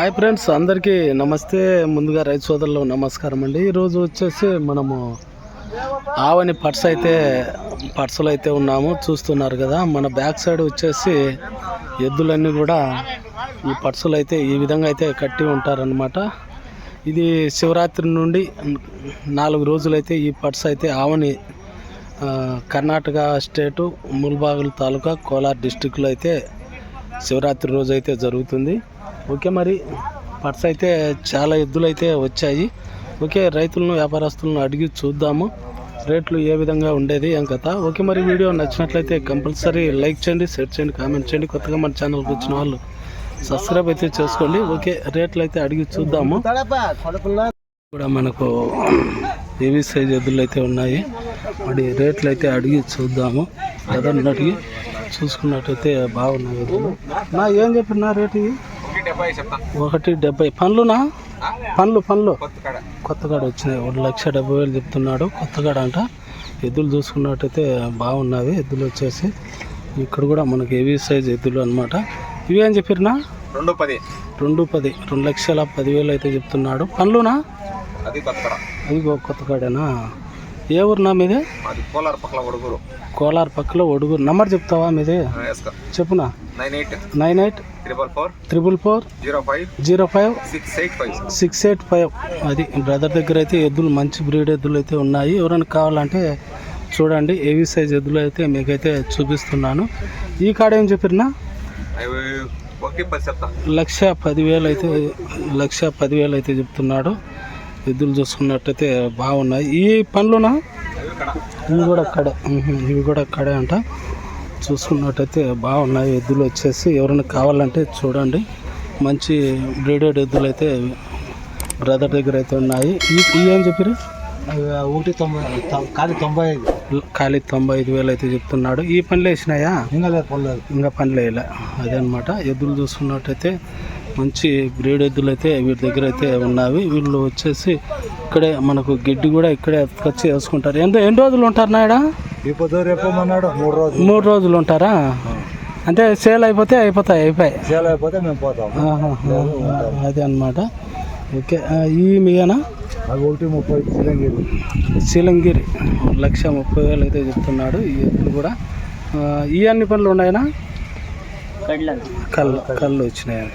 Hi friends అందరికీ నమస్తే. ముందుగా రైతు సోదరులు నమస్కారం అండి. ఈరోజు వచ్చేసి మనము ఆవని పట్స్ అయితే పట్సలు అయితే ఉన్నాము. చూస్తున్నారు కదా మన బ్యాక్ సైడ్ వచ్చేసి ఎద్దులన్నీ కూడా ఈ పట్సలు అయితే ఈ విధంగా అయితే కట్టి ఉంటారనమాట ఇది శివరాత్రి నుండి నాలుగు రోజులైతే ఈ పట్స్ అయితే ఆవని కర్ణాటక స్టేటు ముల్బాగుల్ తాలూకా కోలార్ డిస్టిక్లో అయితే శివరాత్రి రోజు అయితే జరుగుతుంది. ఓకే మరి పర్స్ అయితే చాలా ఎద్దులు అయితే వచ్చాయి. ఓకే రైతులను వ్యాపారస్తులను అడిగి చూద్దాము. రేట్లు ఏ విధంగా ఉండేది ఏం కథ. ఓకే మరి వీడియో నచ్చినట్లయితే కంపల్సరీ లైక్ చేయండి షేర్ చేయండి కామెంట్ చేయండి. కొత్తగా మన ఛానల్కి వచ్చిన వాళ్ళు సబ్స్క్రైబ్ అయితే చేసుకోండి. ఓకే రేట్లు అయితే అడిగి చూద్దాము. కూడా మనకు ఏవి సైజ్ ఎద్దులు అయితే ఉన్నాయి. మరి రేట్లు అయితే అడిగి చూద్దాము. ప్రధాన అడిగి చూసుకున్నట్టయితే బాగున్నాయి నా ఏం చెప్పిన రేటు ఒకటి డెబ్బై. పండ్లునా పండ్లు పండ్లు కొత్తగాడ వచ్చినాయి. ఒక లక్ష డెబ్బై వేలు చెప్తున్నాడు. కొత్తగాడ అంట. ఎద్దులు చూసుకున్నట్టయితే బాగున్నవి ఎద్దులు వచ్చేసి ఇక్కడ కూడా మనకి హెవీ సైజ్ ఎద్దులు అనమాట ఇవి ఏం చెప్పిరనా రెండు పది. రెండు పది. రెండు లక్షల పదివేలు అయితే చెప్తున్నాడు. పండ్లునా అది కొత్తకడ అది కొత్తగాడేనా ఏ ఊరునా మీది? అది కోలార్ పక్కల ఉడుగురు కోలార్ పక్కలో ఒడుగురు. నంబర్ చెప్తావా మీది? చెప్పునా? Nine eight nine eight triple four triple four zero five zero five six eight five six eight five. అది బ్రదర్ దగ్గర అయితే ఎద్దులు మంచి బ్రీడ్ ఎద్దులు అయితే ఉన్నాయి. ఎవరైనా కావాలంటే చూడండి. ఏవి సైజ్ ఎద్దులు అయితే మీకైతే చూపిస్తున్నాను. ఈ కాడ ఏం చెప్పినా లక్ష పదివేలు అయితే లక్ష పదివేలు అయితే చెప్తున్నాడు. ఎద్దులు చూసుకున్నట్టయితే బాగున్నాయి. ఈ పనులునా ఇవి కూడా అక్కడే ఇవి కూడా అక్కడే అంట. చూసుకున్నట్టయితే బాగున్నాయి. ఎద్దులు వచ్చేసి ఎవరైనా కావాలంటే చూడండి. మంచి బ్రీడెడ్ ఎద్దులు అయితే బ్రదర్ దగ్గర అయితే ఉన్నాయి. ఇవి ఏం చెప్పారు ఒకటి తొంభై కాదు తొంభై ఐదు. ఖాళీ తొంభై ఐదు వేలు అయితే చెప్తున్నాడు. ఈ పనులు వేసినాయా? ఇంకా పనులు వేయలే. అదే అనమాట ఎద్దులు చూసుకున్నట్టయితే మంచి బ్రీడ్ ఎద్దులు అయితే వీటి దగ్గర అయితే ఉన్నవి. వీళ్ళు వచ్చేసి ఇక్కడే మనకు గిడ్డి కూడా ఇక్కడే ఎత్తుకొచ్చి వేసుకుంటారు. ఎంత ఎన్ని రోజులు ఉంటారు నాయడా మూడు రోజులు. మూడు రోజులు ఉంటారా? అంటే సేల్ అయిపోతే అయిపోతాయి అయిపోయి. సేల్ అయిపోతే మేము పోతాం. అదే అనమాట ఓకే. ఈ మీనా అవి ఒకటి ముప్పై చిరంజీవి శీలంగిరి లక్ష ముప్పై వేలు అయితే చెప్తున్నాడు ఈ ఎద్దులు కూడా. ఈ అన్ని పనులు ఉన్నాయనా? కళ్ళు కళ్ళు వచ్చినాయి.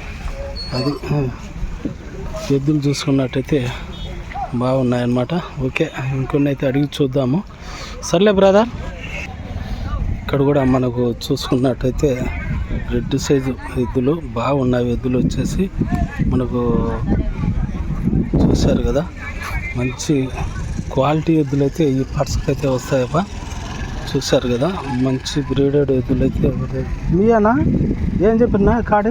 అది. ఎద్దులు చూసుకున్నట్టయితే బాగున్నాయన్నమాట. ఓకే ఇంకొన్ని అయితే అడిగి చూద్దాము. సర్లే బ్రదర్. ఇక్కడ కూడా మనకు చూసుకున్నట్టయితే రెడ్ సైజు ఎద్దులు బాగున్నాయి ఎద్దులు వచ్చేసి. మనకు చూశారు కదా. మంచి క్వాలిటీ ఎద్దులు అయితే ఈ పర్స్కి అయితే వస్తాయప్ప చూశారు కదా మంచి బ్రీడెడ్ ఎద్దులు అయితే మీయానా? ఏం చెప్పినా కాడి?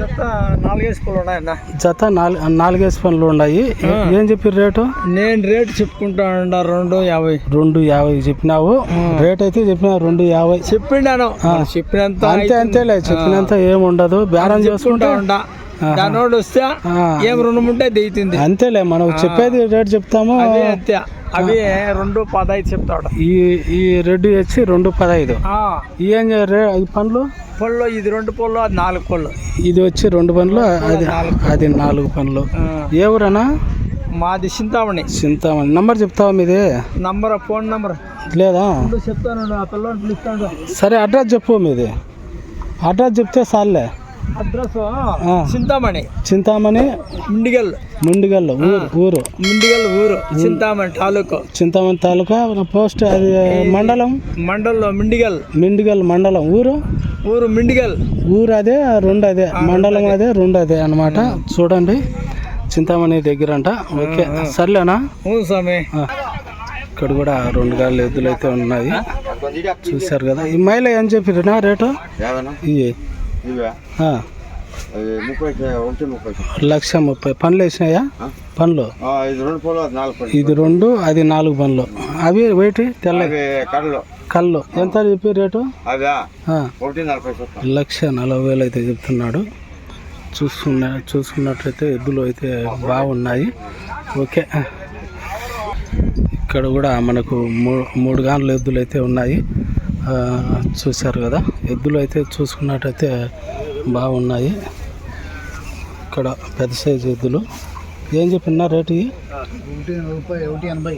చెత్త నాలుగేసి ఉన్నాయన్న. జత నాలుగు నాలుగేసి పనులు ఉన్నాయి. ఏ- చెప్పి రేటు? నేను రేటు చెప్పుకుంటా ఉండ రెండు యాభై. రెండు యాభై చెప్పినావు. రేట్ అయితే చెప్పినా రెండు యాభై. చెప్పిండాను. చెప్పినంత అంతే అంతేలే. చెప్పినంత ఏమి ఉండదు బేరం చేసుకుంటా ఉండా దానోడు వస్తే ఏం రుణం ఉంటే దిగుతుంది అంతేలే మనం చెప్పేది రేట్ చెప్తాము? అవి అంతే. అవి రెండు పదహైదు చెప్తాడు. ఈ ఈ రెడ్ వచ్చి రెండు పదహైదు. ఏం ఈ పండ్లు? పళ్ళు ఇది రెండు పళ్ళు అది నాలుగు పళ్ళు. ఇది వచ్చి రెండు పండ్లు అది అది నాలుగు పండ్లు. ఏ ఊరనా మాది చింతామణి. చింతామణి. నంబర్ చెప్తావా మీది? Number phone number. లేదా? చెప్తాను ఆ పిల్లని పిలుస్తాడు. సరే అడ్రస్ చెప్పు మీది. అడ్రస్ చెప్తే సార్లే అడ్రస్. చింతామణి. చింతామణి ముండిగల్. ముండిగల్లు ఊరు ఊరు. ముండిగల్ ఊరు చింతామణి తాలూకు. చింతామణి తాలూకా పోస్ట్ అది మండలం? మండల్లో మిండిగల్. మిండిగల్ మండలం ఊరు? ఊరు మిండిగల్. ఊరు అదే రెండు అదే. మండలం అదే. రెండు అదే అనమాట చూడండి. చింతామణి దగ్గర అంట ఓకే. సర్లేనా? స్వామి. ఇక్కడ కూడా రెండు గాళ్ళు ఎద్దులు అయితే ఉన్నాయి చూశారు కదా. ఈ మైల ఏం చెప్పినా రేటు? ఇవి లక్ష ముప్పై. పనులు వేసినాయా? పనులు ఇది రెండు అది నాలుగు పనులు అవి వెయిట్ తెల్ల కళ్ళు. ఎంత చెప్పి రేటు? లక్ష నలభై వేలు అయితే చెప్తున్నాడు. చూసుకున్న చూసుకున్నట్లయితే ఎద్దులు అయితే బాగున్నాయి. ఓకే. ఇక్కడ కూడా మనకు మూ మూడు గాన్ల ఎద్దులు అయితే ఉన్నాయి. చూశారు కదా. ఎద్దులు అయితే చూసుకున్నట్టయితే బాగున్నాయి. ఇక్కడ పెద్ద సైజు ఎద్దులు. ఏం చెప్పినా రేటు? ఒకటి రూపాయి ఒకటి ఎనభై.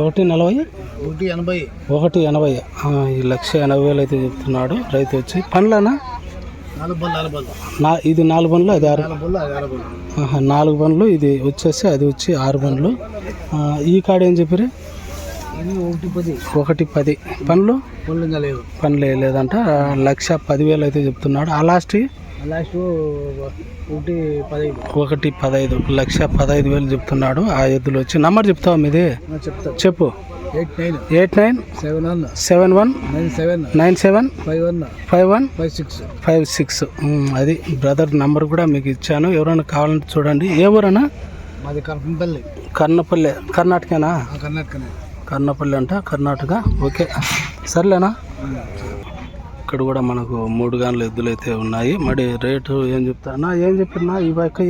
ఒకటి నలభై? ఒకటి ఎనభై. ఒకటి ఎనభై. ఈ లక్ష ఎనభై వేలు అయితే చెప్తున్నాడు రైతు వచ్చి. పండ్లనా? నా ఇది నాలుగు బండ్లు అది ఆరు? నాలుగు బండ్లు ఇది వచ్చేసి అది వచ్చి ఆరు బండ్లు ఈ కాడ ఏం చెప్పారు ఒకటి పది. ఒకటి పది. పండ్లు పళ్ళు ఇంకా లేవు. పనులు లక్ష పదివేలు అయితే చెప్తున్నాడు. ఆ లాస్ట్? లాస్ట్ ఒకటి పదహైదు ఒకటి పదహైదు లక్ష పదహైదు వేలు చెప్తున్నాడు. ఆ ఎద్దులు వచ్చి నంబర్ చెప్తావా మీది? చెప్తా. చెప్పు. Eight nine. Eight nine seven one. Seven one nine seven. Nine seven five one. Five one five six. Five six. అది బ్రదర్ నంబర్ కూడా మీకు ఇచ్చాను. ఎవరైనా కావాలంటే చూడండి. ఏ ఊరన్నా? మాది కరపంపల్లి కర్ణపల్లి కర్ణాటకనా? కర్ణాటకనే. కర్ణపల్లి అంట కర్ణాటక. ఓకే. సర్లేనా? ఇక్కడ కూడా మనకు మూడు గంటల ఎద్దులు అయితే ఉన్నాయి. మరి రేటు ఏం చెప్తానా ఏం చెప్పినా ఈ బైక్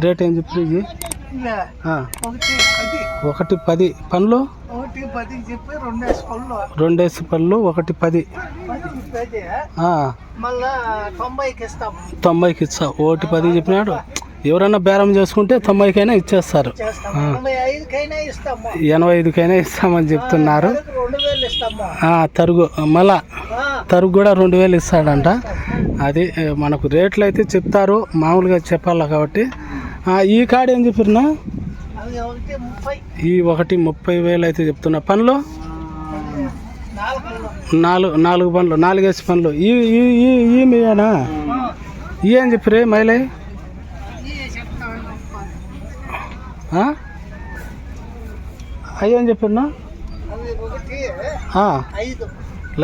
రేట్ ఏం చెప్పి ఇవి ఆ, ఒకటి పది. పనులు? రెండేసి పళ్ళు ఒకటి పది. తొంభైకి ఇస్తాం. ఒకటి పది చెప్పినాడు? ఎవరైనా బేరం చేసుకుంటే తొంభైకైనా ఇచ్చేస్తారు. చేస్తాం ఎనభై ఐదుకైనా ఇస్తామని చెప్తున్నారు. తరుగు మళ్ళా తరుగు కూడా రెండు వేలు ఇస్తాడంట. అది మనకు రేట్లు అయితే చెప్తారు మామూలుగా చెప్పాలి కాబట్టి. ఈ కాడ ఏం చెప్పినా ఈ ఒకటి ముప్పై వేలు అయితే చెప్తున్నా. పనులు నాలుగు. నాలుగు పనులు నాలుగేసి పనులు ఈ ఈ ఈ ఈ మీయేనా? ఈ ఏం చెప్పిరే మైలే అయ్యి ఏం చెప్పినా?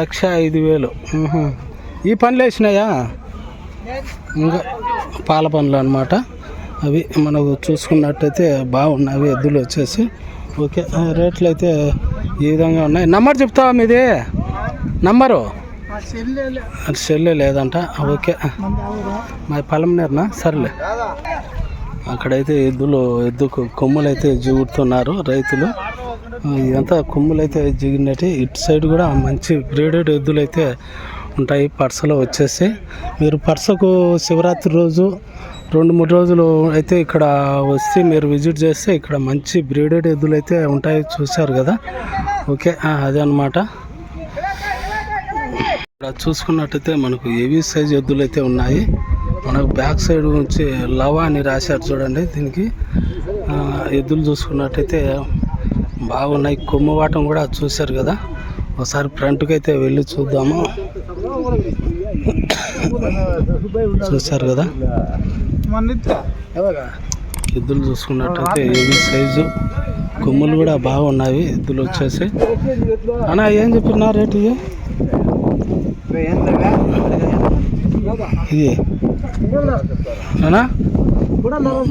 లక్ష ఐదు వేలు. ఈ పనులు వేసినాయా? ఇంకా పాల పనులు అనమాట అవి మనకు చూసుకున్నట్టయితే బాగున్నాయి ఎద్దులు వచ్చేసి. ఓకే రేట్లు అయితే ఈ విధంగా ఉన్నాయి. నంబర్ చెప్తావా మీది? నంబరు? సెల్లే లేదంట. ఓకే. మా పొలంనేరునా సర్లే. అక్కడైతే ఎద్దులు ఎద్దుకు కొమ్ములు అయితే రైతులు. ఇదంతా కొమ్ములు అయితే జిగినట్టు. ఇటు సైడ్ కూడా మంచి బ్రీడెడ్ ఎద్దులు అయితే ఉంటాయి పర్సలో వచ్చేసి. మీరు పర్సకు శివరాత్రి రోజు రెండు మూడు రోజులు అయితే ఇక్కడ వస్తే మీరు విజిట్ చేస్తే ఇక్కడ మంచి బ్రీడెడ్ ఎద్దులు అయితే ఉంటాయి చూశారు కదా. ఓకే అదే అనమాట ఇక్కడ చూసుకున్నట్టయితే మనకు ఏవి సైజ్ ఎద్దులు అయితే ఉన్నాయి. మనకు బ్యాక్ సైడ్ నుంచి లవా అని రాశారు చూడండి దీనికి. ఎద్దులు చూసుకున్నట్టయితే బాగున్నాయి. కొమ్ము వాటం కూడా చూశారు కదా. ఒకసారి ఫ్రంట్కి అయితే వెళ్ళి చూద్దాము. చూశారు కదా. ఎద్దులు చూసుకున్నట్టయితే హెవీ సైజు కొమ్ములు కూడా బాగున్నాయి. ఎద్దులు వచ్చేసి. అన్నా ఏం చెప్పినా రేటు ఇది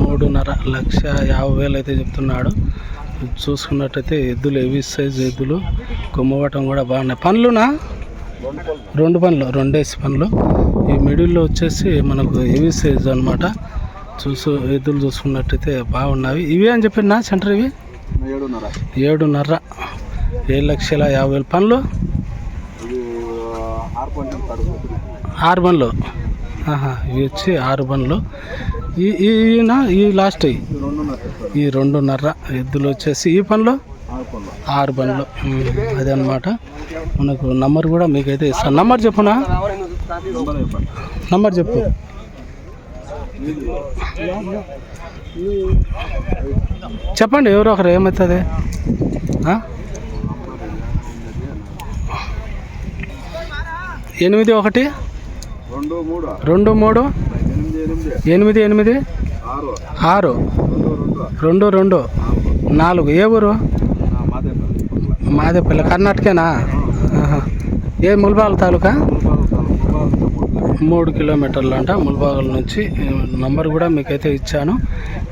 మూడున్నర లక్ష యాభై వేలు అయితే చెప్తున్నాడు. చూసుకున్నట్టయితే ఎద్దులు హెవీ సైజ్ ఎద్దులు కొమ్మవటం కూడా బాగున్నాయి. పనులునా రెండు పనులు రెండేసి పనులు ఈ మిడిల్లో వచ్చేసి మనకు హెవీ సైజ్ అనమాట చూసు ఎద్దులు చూసుకున్నట్టయితే బాగున్నాయి. ఇవి అని చెప్పినా సెంటర్ ఇవి? ఏడున్నర. ఏడు లక్షల యాభై వేలు. పనులు ఆరు ఆహా, ఇవి వచ్చి ఆరు బండ్లు. ఈ ఈయన ఈ లాస్ట్ ఈ. రెండున్నర ఎద్దులు వచ్చేసి ఈ పనులు? ఆరు బండ్లు. అదనమాట అదే మనకు నంబర్ కూడా మీకైతే ఇస్తాను. నంబర్ చెప్పునా? నెంబర్ నంబర్ చెప్పు. చెప్పండి ఎవరో ఒకరు ఏమవుతుంది ఎనిమిది ఒకటి? రెండు మూడు. ఎనిమిది ఎనిమిది. ఆరు. రెండు రెండు. నాలుగు. ఏ ఊరు? మాదే మాదేపల్లి. కర్ణాటకేనా. ఏ ముల్బాల్ తాలూకా? మూడు కిలోమీటర్లు. అంట. ముల్బాగల్ నుంచి నంబర్ కూడా మీకైతే ఇచ్చాను.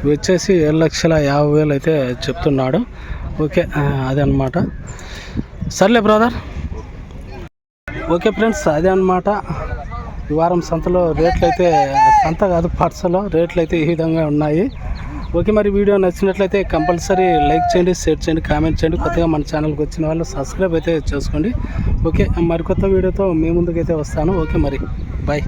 ఇవి వచ్చేసి ఏడు లక్షల యాభై వేలు అయితే చెప్తున్నాడు. ఓకే. ఆ, అదే అనమాట సర్లే బ్రదర్. Okay friends. అదే అనమాట ఈ వారం సంతలో రేట్లు అయితే సంత కాదు పర్సలో రేట్లు అయితే ఈ విధంగా ఉన్నాయి. ఓకే మరి వీడియో నచ్చినట్లయితే కంపల్సరీ లైక్ చేయండి షేర్ చేయండి కామెంట్ చేయండి. కొత్తగా మన ఛానల్కి వచ్చిన వాళ్ళు సబ్స్క్రైబ్ అయితే చేసుకోండి. ఓకే మరికొత్త వీడియోతో మీ ముందుకైతే వస్తాను. ఓకే మరి. బాయ్